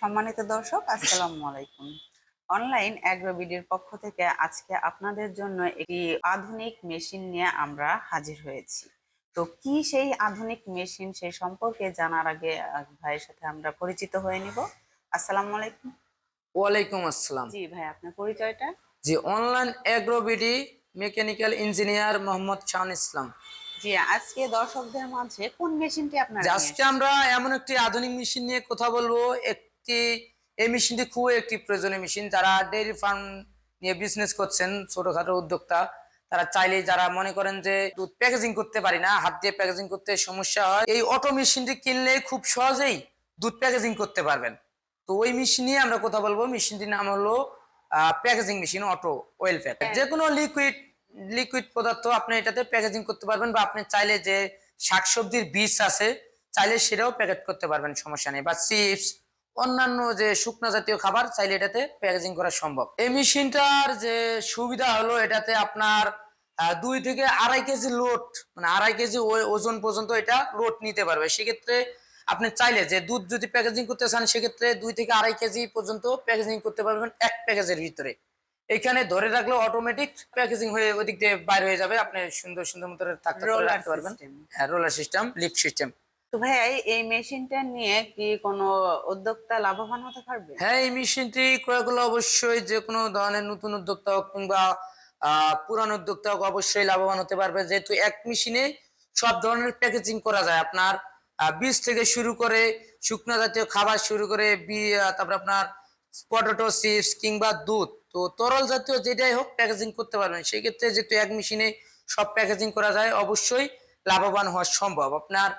সম্মানিত দর্শক আসসালামু আলাইকুম। অনলাইন অ্যাগ্রোবিডির পক্ষ থেকে আজকে আপনাদের জন্য একটি আধুনিক মেশিন নিয়ে আমরা হাজির হয়েছি। তো কি সেই আধুনিক মেশিন সেই সম্পর্কে জানার আগে ভাইয়ের সাথে আমরা পরিচিত হয়ে নিব। আসসালামু আলাইকুম। ওয়ালাইকুম আসসালাম। জি ভাই আপনার পরিচয়টা? জি online AgroBD mechanical engineer Mohammad Shan Islam. জি আজকে দর্শকদের মাঝে কোন মেশিনটি আপনারা আজকে আমরা এমন একটি আধুনিক মেশিন নিয়ে কথা বলব। একটি এই মেশিনটি খুব একটি প্রয়োজনীয় মেশিন। যারা ডেইরি ফার্ম নিয়ে বিজনেস করছেন ছোটখাটো উদ্যোক্তা তারা চাইলে যারা মনে করেন যে দুধ প্যাকেজিং করতে পারি না হাত দিয়ে প্যাকেজিং করতে সমস্যা হয় এই অটো মেশিনটি কিনলে খুব সহজেই দুধ প্যাকেজিং করতে পারবেন। তো ওই মেশিন নিয়ে আমরা কথা বলব। মেশিনটির নাম হলো packaging machine auto well pack যে কোনো লিকুইড লিকুইড পদার্থ আপনি এটাতে প্যাকেজিং করতে পারবেন বা আপনি চাইলে যে শাকসবজির বীজ আছে চাইলে সেটাও প্যাকেট করতে পারবেন সমস্যা নেই। বা চিপস অন্যান্য যে শুকনো জাতীয় খাবার চাইলে এটাতে প্যাকেজিং করা সম্ভব। এই মেশিনটার যে সুবিধা হলো এটাতে আপনার দুই থেকে আড়াই কেজি লোড মানে আড়াই কেজি ওজন পর্যন্ত এটা লোড নিতে পারবে। সেক্ষেত্রে আপনি চাইলে যে দুধ যদি প্যাকেজিং করতে চান সেক্ষেত্রে দুই থেকে আড়াই কেজি পর্যন্ত প্যাকেজিং করতে পারবেন এক প্যাকেজের ভিতরে। এখানে ধরে রাখলে অটোমেটিক প্যাকেজিং হয়ে ওদিক দিয়ে বাইরে হয়ে যাবে। আপনি সুন্দর সুন্দর মতো থাকতে রাখতে পারবেন। হ্যাঁ রোলার সিস্টেম লিফট সিস্টেম তো ভাই এই মেশিনটা নিয়ে কি কোনো উদ্যোক্তা লাভবান হতে পারবে? হ্যাঁ এই মেশিনটি ক্রয় করলে অবশ্যই যে কোনো ধরনের নতুন উদ্যোক্তা হোক কিংবা পুরান উদ্যোক্তা হোক অবশ্যই লাভবান হতে পারবে। যেহেতু এক মেশিনে সব ধরনের প্যাকেজিং করা যায়। আপনার বীজ থেকে শুরু করে শুকনো জাতীয় খাবার শুরু করে তারপর আপনার পটেটো চিপস কিংবা দুধ। তো তরল জাতীয় যেটাই হোক প্যাকেজিং করতে পারবেন। সেই ক্ষেত্রে যেহেতু এক মেশিনে সব প্যাকেজিং করা যায়, অবশ্যই লাভবান হওয়া সম্ভব। আপনার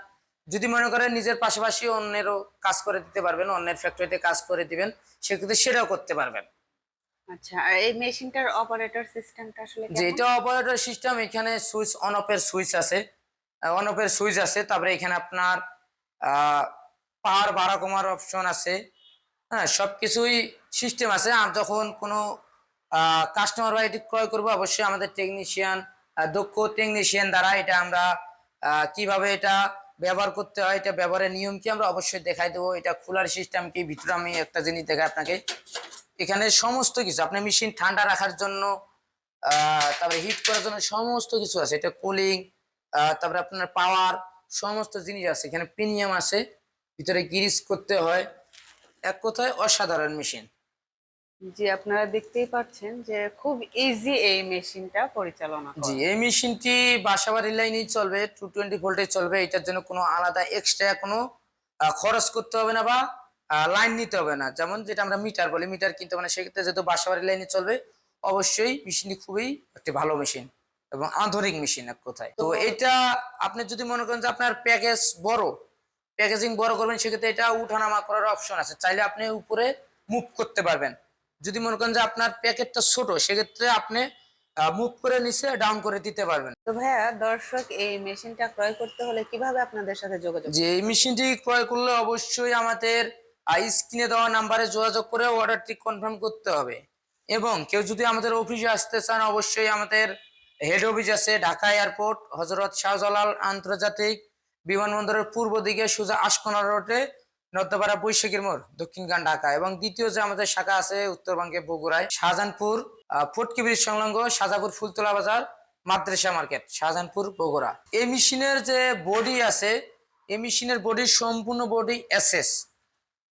যদি মনে করেন নিজের পাশাপাশি অন্যেরও কাজ করে দিতে পারবেন অন্যের ফ্যাক্টরিতে কাজ করে দিবেন সেক্ষেত্রে সেটাও করতে পারবেন। আচ্ছা আর এই মেশিনটার অপারেটর সিস্টেমটা আসলে যে এটা অপারেটর সিস্টেম এখানে সুইচ অন অফের সুইচ আছে। অন অফের সুইচ আছে তারপরে এখানে আপনার পাওয়ার বাড়া কমার অপশন আছে। হ্যাঁ সবকিছুই সিস্টেম আছে। আর যখন কোনো কাস্টমার বা এটি ক্রয় করব অবশ্যই আমাদের টেকনিশিয়ান দক্ষ টেকনিশিয়ান দ্বারা এটা আমরা কীভাবে এটা ব্যবহার করতে হয়, এটা ব্যবহারের নিয়ম কি আমরা অবশ্যই দেখাই দেবো। এটা খোলার সিস্টেম কি, ভিতরে আমি একটা জিনিস দেখাই আপনাকে। এখানে সমস্ত কিছু, আপনি মেশিন ঠান্ডা রাখার জন্য তারপরে হিট করার জন্য সমস্ত কিছু আছে। এটা কুলিং তারপরে আপনার পাওয়ার সমস্ত জিনিস আছে। এখানে প্রিমিয়াম আছে, ভিতরে গিরিস করতে হয়। এক কথায় অসাধারণ মেশিন জি আপনারা দেখতেই পাচ্ছেন যে খুব ইজি এই মেশিনটা পরিচালনা জি, এই মেশিনটি বাসাবাড়ির লাইনেই চলবে টু টোয়েন্টি ভোল্টে চলবে, এটার জন্য কোনো আলাদা এক্সট্রা কোনো খরচ করতে হবে না বা লাইন নিতে হবে না। যেমন যেটা আমরা মিটার বলি মিটার কিনতে হবে না সেক্ষেত্রে যেহেতু বাসাবাড়ির লাইনে চলবে, অবশ্যই মেশিনটি খুবই একটি ভালো মেশিন এবং আধুনিক মেশিন এক কথায়। তো এটা আপনি যদি মনে করেন যে আপনার প্যাকেজ বড় প্যাকেজিং বড় করবেন, সেক্ষেত্রে এটা উঠানামা করার অপশন আছে। চাইলে আপনি উপরে মুভ করতে পারবেন। যদি মনে করেন যে আপনার প্যাকেটটা ছোট সেক্ষেত্রে আপনি মুভ করে নিচে ডাউন করে দিতে পারবেন। তো ভাইয়া দর্শক এই মেশিনটা ক্রয় করতে হলে কীভাবে আপনাদের সাথে যোগাযোগ যে এই মেশিনটি ক্রয় করলে অবশ্যই আমাদের স্ক্রিনে দেওয়া নাম্বারে যোগাযোগ করে অর্ডারটি কনফার্ম করতে হবে। এবং কেউ যদি আমাদের অফিসে আসতে চান অবশ্যই আমাদের হেড অফিস আছে ঢাকা এয়ারপোর্ট হজরত শাহজালাল আন্তর্জাতিক বিমানবন্দরের পূর্ব দিকে সোজা আশকোনা রোডে নর্দপাড়া বৈশাখীর মোড় দক্ষিণখান ঢাকা। এবং দ্বিতীয় যে আমাদের শাখা আছে উত্তরবঙ্গে বগুড়ায় শাহজাহানপুর ফটকি ব্রিজ সংলগ্ন শাহজাপুর ফুলতলা বাজার মাদ্রাসা মার্কেট শাহজাহানপুর বগুড়া। এই মেশিনের যে বডি আছে এই মেশিনের বডি সম্পূর্ণ বডি এসএস।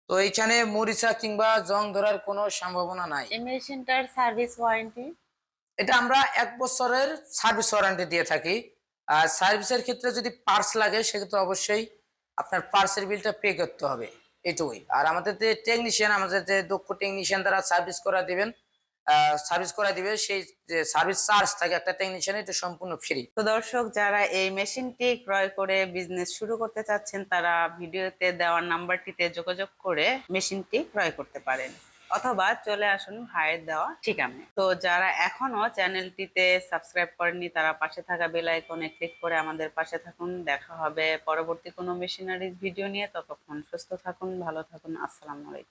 তো এইখানে মরিচা কিংবা জং ধরার কোনো সম্ভাবনা নাই। এই মেশিনটার সার্ভিস ওয়ারেন্টি? এটা আমরা এক বছরের সার্ভিস ওয়ারেন্টি দিয়ে থাকি। আর সার্ভিসের ক্ষেত্রে যদি পার্স লাগে সেক্ষেত্রে অবশ্যই আপনার পার্সের বিলটা পে করতে হবে, এটুকুই। আর আমাদের যে টেকনিশিয়ান আমাদের যে দক্ষ টেকনিশিয়ান তারা সার্ভিস করা দিবেন সার্ভিস করা দিবে, সেই যে সার্ভিস চার্জ থাকে একটা টেকনিশিয়ান এটা সম্পূর্ণ ফ্রি তো দর্শক, যারা এই মেশিনটি ক্রয় করে বিজনেস শুরু করতে চাচ্ছেন, তারা ভিডিওতে দেওয়ার নাম্বারটিতে যোগাযোগ করে মেশিনটি ক্রয় করতে পারেন। অথবা চলে আসুন ভাইয়ের দেওয়া ঠিকানায়। তো যারা এখনও চ্যানেলটিতে সাবস্ক্রাইব করেননি, তারা পাশে থাকা বেল আইকনে ক্লিক করে আমাদের পাশে থাকুন। দেখা হবে পরবর্তী কোনো মেশিনারিজ ভিডিও নিয়ে। ততক্ষণ সুস্থ থাকুন, ভালো থাকুন। আসসালামু আলাইকুম।